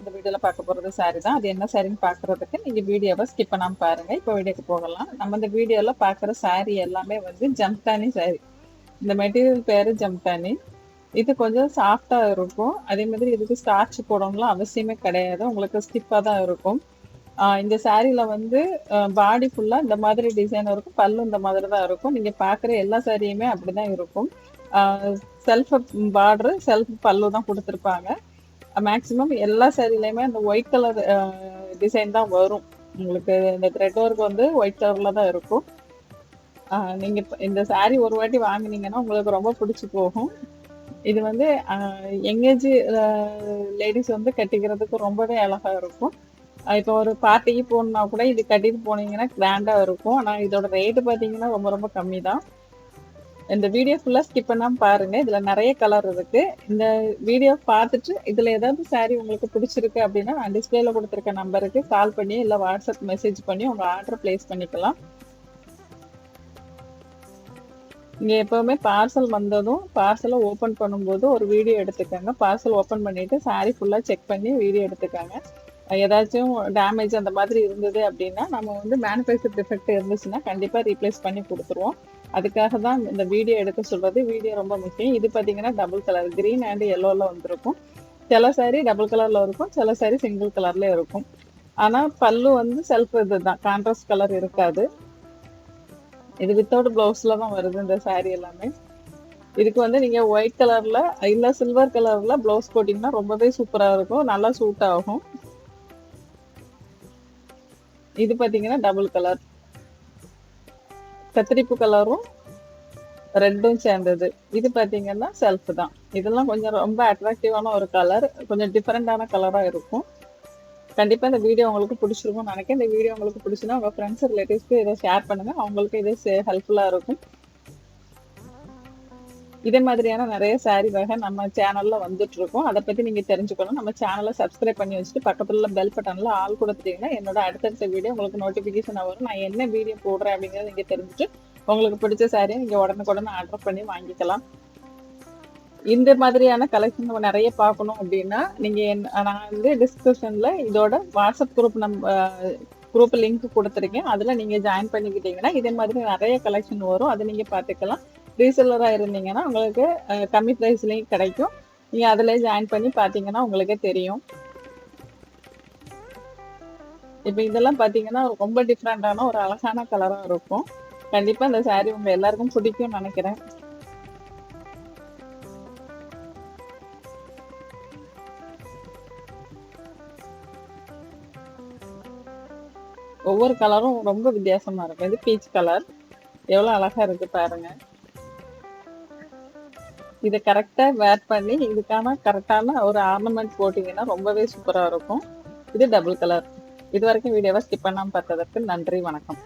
அந்த வீடியோவில் வீடியோல பார்க்க போறது சாரி தான். அது என்ன சாரின்னு பார்க்கறதுக்கு நீங்க வீடியோவை ஸ்கிப் பண்ணாம பாருங்க. இப்போ வீடியோக்கு போகலாம். நம்ம இந்த வீடியோல பார்க்குற சாரி எல்லாமே வந்து ஜம்தானி சாரி இந்த மெட்டீரியல் பேரு ஜம்தானி. இது கொஞ்சம் சாஃப்டா இருக்கும். அதே மாதிரி இதுக்கு ஸ்டார்ச் போடணும்லாம் அவசியமே கிடையாது. உங்களுக்கு ஸ்டிஃபாக தான் இருக்கும். இந்த சாரியில வந்து பாடி ஃபுல்லா இந்த மாதிரி டிசைன் இருக்கும். பல்லு இந்த மாதிரி தான் இருக்கும். நீங்க பார்க்குற எல்லா சாரியுமே அப்படிதான் இருக்கும். செல்ஃப் பார்டர் செல்ஃப் பல்லு தான் கொடுத்துருப்பாங்க. மேக்ஸிமம் எல்லா சேரீலையுமே அந்த ஒயிட் கலர் டிசைன் தான் வரும். உங்களுக்கு இந்த த்ரெட் ஒர்க் வந்து ஒயிட் கலரில் தான் இருக்கும். நீங்கள் இந்த சாரீ ஒரு வாட்டி வாங்குனீங்கன்னா உங்களுக்கு ரொம்ப பிடிச்சி போகும். இது வந்து எங்கேஜ் லேடிஸ் வந்து கட்டிக்கிறதுக்கு ரொம்பவே அழகாக இருக்கும். இப்போ ஒரு பார்ட்டிக்கு போகணுன்னா கூட இது கட்டிட்டு போனீங்கன்னா கிராண்டாக இருக்கும். ஆனால் இதோட ரேட்டு பார்த்தீங்கன்னா ரொம்ப ரொம்ப கம்மி தான். இந்த வீடியோ ஃபுல்லாக ஸ்கிப் பண்ணாமல் பாருங்க. இதில் நிறைய கலர் இருக்கு. இந்த வீடியோ பார்த்துட்டு இதில் ஏதாவது saree உங்களுக்கு பிடிச்சிருக்கு அப்படின்னா நான் டிஸ்பிளேல கொடுத்துருக்க நம்பருக்கு கால் பண்ணி இல்லை வாட்ஸ்அப் மெசேஜ் பண்ணி உங்கள் ஆர்டர் பிளேஸ் பண்ணிக்கலாம். நீங்கள் எப்போவுமே பார்சல் வந்ததும் பார்சலை ஓப்பன் பண்ணும்போது ஒரு வீடியோ எடுத்துக்கோங்க. பார்சல் ஓப்பன் பண்ணிவிட்டு saree ஃபுல்லாக செக் பண்ணி வீடியோ எடுத்துக்கோங்க. ஏதாச்சும் டேமேஜ் அந்த மாதிரி இருந்தது அப்படின்னா நம்ம வந்து மேனுஃபேக்சர் டிஃபெக்ட் இருந்துச்சுன்னா கண்டிப்பாக ரீப்ளேஸ் பண்ணி கொடுத்துருவோம். அதுக்காக தான் இந்த வீடியோ எடுக்க சொல்றது. வீடியோ ரொம்ப முக்கியம். இது பார்த்தீங்கன்னா டபுள் கலர் கிரீன் அண்ட் எல்லோவில் வந்திருக்கும். சில சாரீ டபுள் கலரில் இருக்கும் சில சாரீ சிங்கிள் கலர்ல இருக்கும். ஆனால் பல்லு வந்து செல்ஃப் இது தான் கான்ட்ராஸ்ட் கலர் இருக்காது. இது வித்தவுட் ப்ளவுஸில் தான் வருது இந்த சாரீ எல்லாமே. இதுக்கு வந்து நீங்கள் ஒயிட் கலரில் இல்லை சில்வர் கலரில் ப்ளவுஸ் போட்டிங்கன்னா ரொம்பவே சூப்பராக இருக்கும். நல்லா சூட் ஆகும். இது பார்த்தீங்கன்னா டபுள் கலர் கத்திரிப்பு கலரும் ரெட்டும் சேர்ந்தது. இது பார்த்தீங்கன்னா செல்ஃப் தான். இதெல்லாம் கொஞ்சம் ரொம்ப அட்ராக்டிவான ஒரு கலர் கொஞ்சம் டிஃப்ரெண்டான கலராக இருக்கும். கண்டிப்பாக இந்த வீடியோ உங்களுக்கு பிடிச்சிருக்கும்னு நினைக்கிறேன். இந்த வீடியோ உங்களுக்கு பிடிச்சுன்னா உங்கள் ஃப்ரெண்ட்ஸ் ரிலேட்டிவ்ஸ்க்கு இதை ஷேர் பண்ணுங்கள் அவங்களுக்கு இது ஹெல்ப்ஃபுல்லாக இருக்கும். இதே மாதிரியான நிறைய saree வகை நம்ம சேனல்ல வந்துட்டு இருக்கோம் அதை பத்தி நீங்க தெரிஞ்சுக்கணும். நம்ம சேனலை சப்ஸ்கிரைப் பண்ணி வச்சுட்டு பக்கத்துல பெல் பட்டன்ல ஆள் கொடுத்துட்டீங்கன்னா என்னோட அடுத்தடுத்த வீடியோ உங்களுக்கு நோட்டிபிகேஷன் வரும். நான் என்ன வீடியோ போடுறேன் அப்படிங்கறத நீங்க தெரிஞ்சுட்டு உங்களுக்கு பிடிச்ச சாரியை நீங்க உடனுக்குடனே ஆர்டர் பண்ணி வாங்கிக்கலாம். இந்த மாதிரியான கலெக்ஷன் நம்ம நிறைய பார்க்கணும் அப்படின்னா நீங்க என்- நான் வந்து டிஸ்கிரிப்ஷன்ல இதோட வாட்ஸ்அப் குரூப் நம்ம குரூப் லிங்க் கொடுத்துருக்கேன். அதில் நீங்கள் ஜாயின் பண்ணிக்கிட்டீங்கன்னா இதே மாதிரி நிறைய கலெக்ஷன் வரும். அதை நீங்கள் பார்த்துக்கலாம். ரீசெல்லராக இருந்தீங்கன்னா உங்களுக்கு கம்மி ப்ரைஸ்லேயும் கிடைக்கும். நீங்கள் அதில் ஜாயின் பண்ணி பார்த்தீங்கன்னா உங்களுக்கே தெரியும். இப்போ இதெல்லாம் பார்த்தீங்கன்னா ரொம்ப டிஃப்ரெண்டான ஒரு அழகான கலராக இருக்கும். கண்டிப்பாக இந்த சாரீ உங்கள் எல்லாருக்கும் பிடிக்கும்னு நினைக்கிறேன். ஒவ்வொரு கலரும் ரொம்ப வித்தியாசமா இருக்கும். இது பீச் கலர் எவ்வளவு அழகா இருக்கு பாருங்க. இதை கரெக்டாக வேர் பண்ணி இதுக்கான கரெக்டான ஒரு ஆர்னமெண்ட் போட்டிங்கன்னா ரொம்பவே சூப்பராக இருக்கும். இது டபுள் கலர் இது வரைக்கும் வீடியோவை ஸ்கிப் பண்ணாமல் பார்த்ததற்கு நன்றி வணக்கம்.